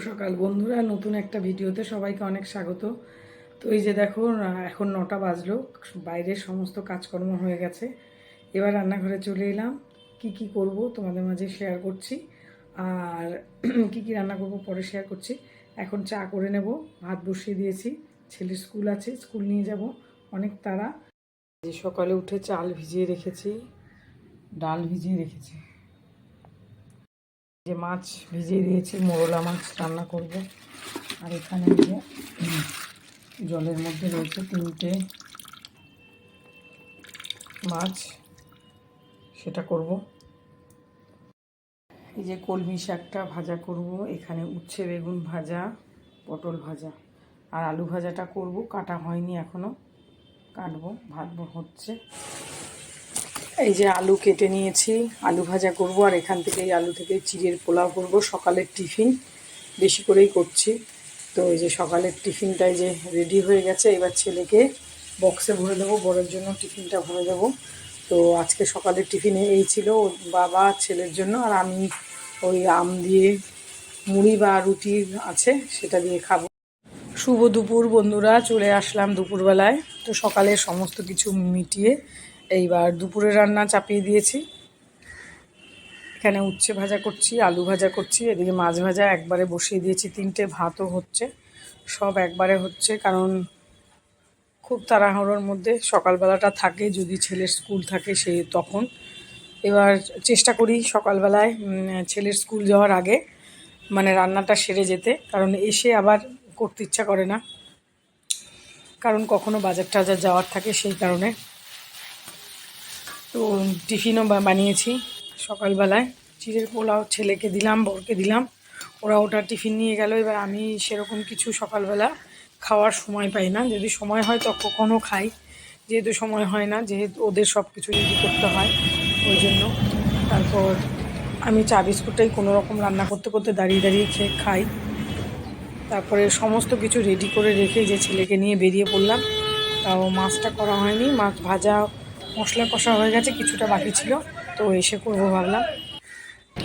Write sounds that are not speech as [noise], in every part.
সকাল। বন্ধুরা, নতুন একটা ভিডিওতে সবাইকে অনেক স্বাগত। তো এই যে দেখো এখন নটা বাজলো বাইরের সমস্ত কাজকর্ম হয়ে গেছে। এবার রান্নাঘরে চলে এলাম। কি কি করব তোমাদের মাঝে শেয়ার করছি। আর [clears throat] কি কি রান্না করব পরে শেয়ার করছি। এখন চা করে নেব, ভাত বসিয়ে দিয়েছি। ছেলের স্কুল আছে, স্কুল নিয়ে যাব, অনেক তারা যে সকালে উঠে চাল ভিজিয়ে রেখেছি, ডাল ভিজিয়ে রেখেছি। যে মাছ ভিজিয়ে দিয়েছি, মোরলা মাছ রান্না করব। আর এখানে যে জলের মধ্যে রয়েছে তিনটে মাছ, সেটা করব। এই যে কলমি শাকটা ভাজা করব, এখানে উচ্ছে বেগুন ভাজা, পটল ভাজা। আর আলু ভাজাটা করব, কাটা হয়নি এখনও, কাটবো, ভাজবো হচ্ছে। এই যে আলু কেটে নিয়েছি, আলু ভাজা করব, আর এখান থেকে এই আলু থেকে চিড়ের পোলাও করব। সকালের টিফিন বেশি করেই করছি। তো এই যে সকালের টিফিনটাই যে রেডি হয়ে গেছে, এবার ছেলেকে বক্সে ভরে দেবো বড়ের জন্য টিফিনটা ভরে দেবো। তো আজকে সকালের টিফিনে এই ছিল বাবা, ছেলের জন্য, আর আমি ওই আম দিয়ে মুড়ি বা রুটি আছে সেটা দিয়ে খাব। শুভ দুপুর বন্ধুরা, চলে আসলাম দুপুরবেলায়। তো সকালে সমস্ত কিছু মিটিয়ে এইবার দুপুরে রান্না চাপিয়ে দিয়েছি। এখানে উচ্ছে ভাজা করছি, আলু ভাজা করছি, এদিকে মাছ ভাজা একবারে বসিয়ে দিয়েছি, তিনটে ভাতও হচ্ছে। সব একবারে হচ্ছে, কারণ খুব তাড়াহুড়োর মধ্যে সকালবেলাটা থাকে, যদি ছেলের স্কুল থাকে সে তখন। এবার চেষ্টা করি সকালবেলায় ছেলের স্কুল যাওয়ার আগে মানে রান্নাটা সেরে যেতে, কারণ এসে আবার করতে ইচ্ছা করে না। কারণ কখনো বাজার টাজার যাওয়ার থাকে সেই কারণে। তো টিফিনও বানিয়েছি সকালবেলায়। চিড়ের পোলাও ছেলেকে দিলাম, বরকে দিলাম। ওরা ওটা টিফিন নিয়ে গেল। এবার আমি সেরকম কিছু সকালবেলা খাওয়ার সময় পাই না। যদি সময় হয় তো কখনও খাই। যেহেতু সময় হয় না, যেহেতু ওদের সব কিছু রেডি করতে হয়, ওই জন্য। তারপর আমি চা বিস্কুটটাই কোনো রকম রান্না করতে করতে দাঁড়িয়ে দাঁড়িয়ে খেয়ে খাই। তারপরে সমস্ত কিছু রেডি করে রেখে যে ছেলেকে নিয়ে বেরিয়ে পড়লাম, তাও মাছটা করা হয়নি। মাছ ভাজা মশলা কষা হয়ে গেছে, কিছুটা বাকি ছিল, তো এসে করব ভাবলাম।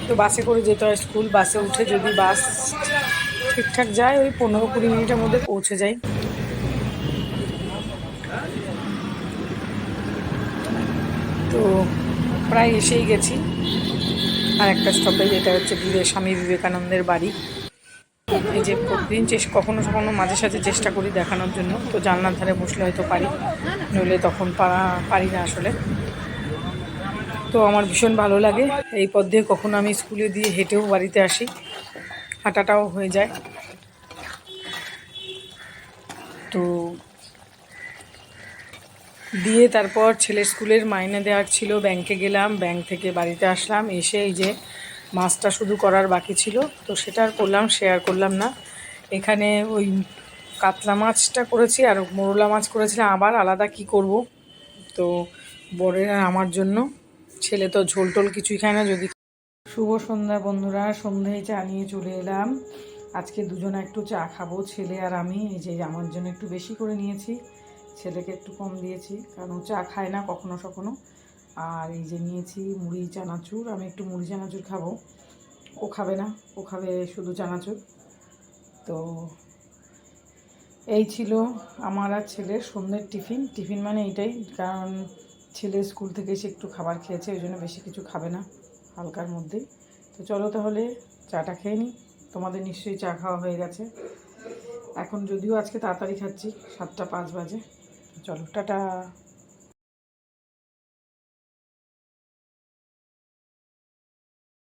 তো বাসে করে যেতে হয় স্কুল, বাসে উঠে যদি বাস ঠিকঠাক যায়, ওই পনেরো কুড়ি মিনিটের মধ্যে পৌঁছে যাই। তো প্রায় এসেই গেছি। আর একটা স্টপেজ এটা হচ্ছে স্বামী বিবেকানন্দের বাড়ি। এই যে প্রতিদিন চেষ্টা কখনো কখনো মাঝে সাঝে চেষ্টা করি দেখানোর জন্য। তো জানলার ধারে বসলে হয়তো পারি, নইলে তখন পারা, পারি না আসলে। তো আমার ভীষণ ভালো লাগে। এই পথ দিয়ে কখনো আমি স্কুলে দিয়ে হেঁটেও বাড়িতে আসি। হাঁটাটাও হয়ে যায়। তো দিয়ে তারপর ছেলের স্কুলের মাইনে দেওয়ার ছিল। ব্যাংকে গেলাম, ব্যাংক থেকে বাড়িতে আসলাম। এসে এই যে মাছটা শুধু করার বাকি ছিল। তো সেটা আর করলাম শেয়ার করলাম না। এখানে ওই কাতলা মাছটা করেছি আর মোরলা মাছ করেছিলাম। আবার আলাদা কি করব? তো বরের আমার জন্য। ছেলে তো ঝোল টোল কিছুই খায় না, যদি শুভ সন্ধ্যা বন্ধুরা সন্ধ্যায় চা নিয়ে চলে এলাম। আজকে দুজনে একটু চা খাব, ছেলে আর আমি। এই যে আমার জন্য একটু বেশি করে নিয়েছি। ছেলেকে একটু কম দিয়েছি, কারণ চা খায় না কখনো সখনো। আর এই যে নিয়েছি মুড়ি, চানাচুর। আমি একটু মুড়ি, চানাচুর খাব। ও খাবে না, ও খাবে শুধু চানাচুর। তো এই ছিল আমার আর ছেলের সন্ধ্যের টিফিন। টিফিন মানে এইটাই, কারণ ছেলে স্কুল থেকে এসে একটু খাবার খেয়েছে, ওই জন্য বেশি কিছু খাবে না হালকার মধ্যেই। তো চলো তাহলে, চাটা খেয়ে নিই তোমাদের নিশ্চয়ই চা খাওয়া হয়ে গেছে। এখন যদিও আজকে তাড়াতাড়ি খাচ্ছি, সাতটা পাঁচ বাজে। চলো, টাটা।